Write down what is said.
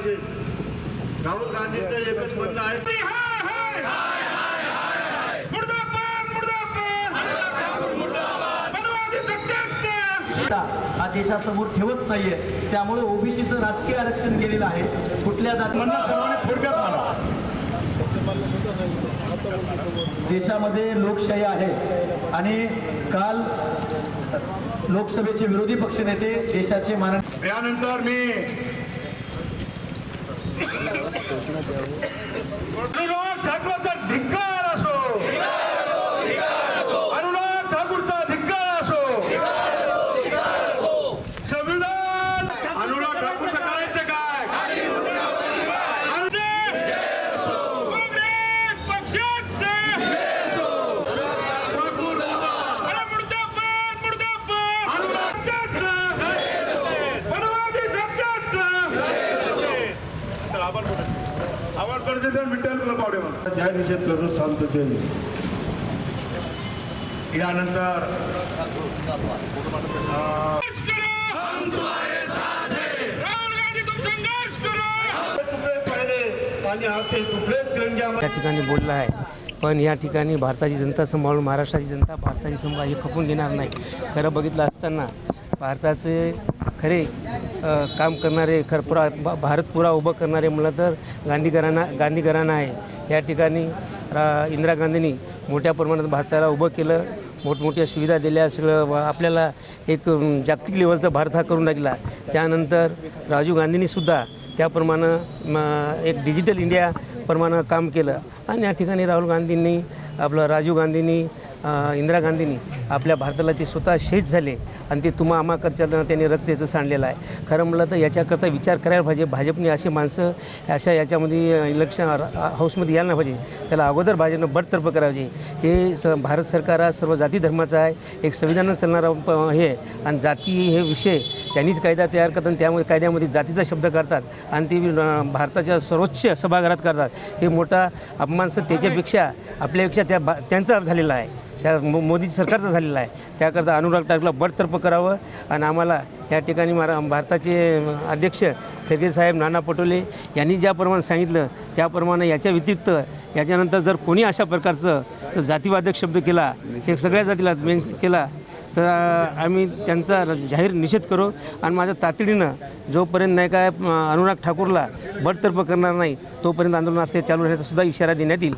पाहिजे राहुल गांधींचं एकच म्हणणं आहे. हा देशासमोर ठेवत नाहीये. त्यामुळे ओबीसीचं राजकीय आरक्षण केलेलं आहे. कुठल्या देशामध्ये लोकशाही आहे. आणि काल लोकसभेचे विरोधी पक्षनेते देशाचे मान यानंतर मी अनुराग ठाकूरचा धिक्कार असो अनुराग ठाकूरचा धिक्कार असो संविधान अनुराग ठाकूरचं करायचं काय ठाकूर वनवादी विठ्ठल क्लब निषेध सांगतो ते यानंतर त्या ठिकाणी बोलला आहे पण या ठिकाणी भारताची जनता सांभाळून महाराष्ट्राची जनता भारताची संभाळ हे खपून घेणार नाही. खरं बघितलं असताना भारताचे खरे काम करणारे खरपुरा भा- उभं करणारे म्हणलं तर गांधी घराणा गांधी घराणा आहे. या ठिकाणी रा इंदिरा गांधींनी मोठ्या प्रमाणात भारताला उभं केलं मोठमोठ्या सुविधा दिल्या सगळं आपल्याला एक जागतिक लेवलचा भारत हा करून लागला त्यानंतर राजीव गांधींनीसुद्धा त्याप्रमाणे एक डिजिटल इंडिया प्रमाणे काम केलं. आणि या ठिकाणी राहुल गांधींनी आपलं राजीव गांधींनी इंदिरा गांधींनी आपल्या भारताला ते स्वतः शहीद झाले. आणि ते तुम्हा आमाकडच्या त्यांनी रक्तेचं सांडलेलं आहे. खरं म्हटलं तर याच्याकरता विचार करायला पाहिजे. भाजपने अशी माणसं अशा याच्यामध्ये इलेक्शन हाऊसमध्ये यायला नाही पाहिजे. त्याला अगोदर भाजपनं बडतर्फ करायचे हे स भारत सरकार हा सर्व जाती धर्माचा आहे. एक संविधानात चालणारा प- हे आहे. आणि जाती हे विषय त्यांनीच कायदा तयार करतात आणि त्यामुळे कायद्यामध्ये जातीचा शब्द करतात आणि ते भारताच्या सर्वोच्च सभागृहात करतात. हे मोठा अपमान सर त्याच्यापेक्षा आपल्यापेक्षा त्या बा त्यांचा झालेला आहे. त्या मो मोदी सरकारचं झालेलं आहे. त्याकरता अनुराग ठाकरेला बडतर्फ करावं आणि आम्हाला या ठिकाणी मारा भारताचे अध्यक्ष खरगे साहेब नाना पटोले यांनी ज्याप्रमाणे सांगितलं त्याप्रमाणे याच्या व्यतिरिक्त याच्यानंतर जर कोणी अशा प्रकारचं जर जातीवादक शब्द केला हे सगळ्या जातीला मेन्स केला तर आम्ही त्यांचा जाहीर निषेध करू आणि माझ्या तातडीनं जोपर्यंत नाही काय अनुराग ठाकूरला बडतर्फ करणार नाही तोपर्यंत आंदोलन असे चालू राहण्याचा सुद्धा इशारा देण्यात येईल.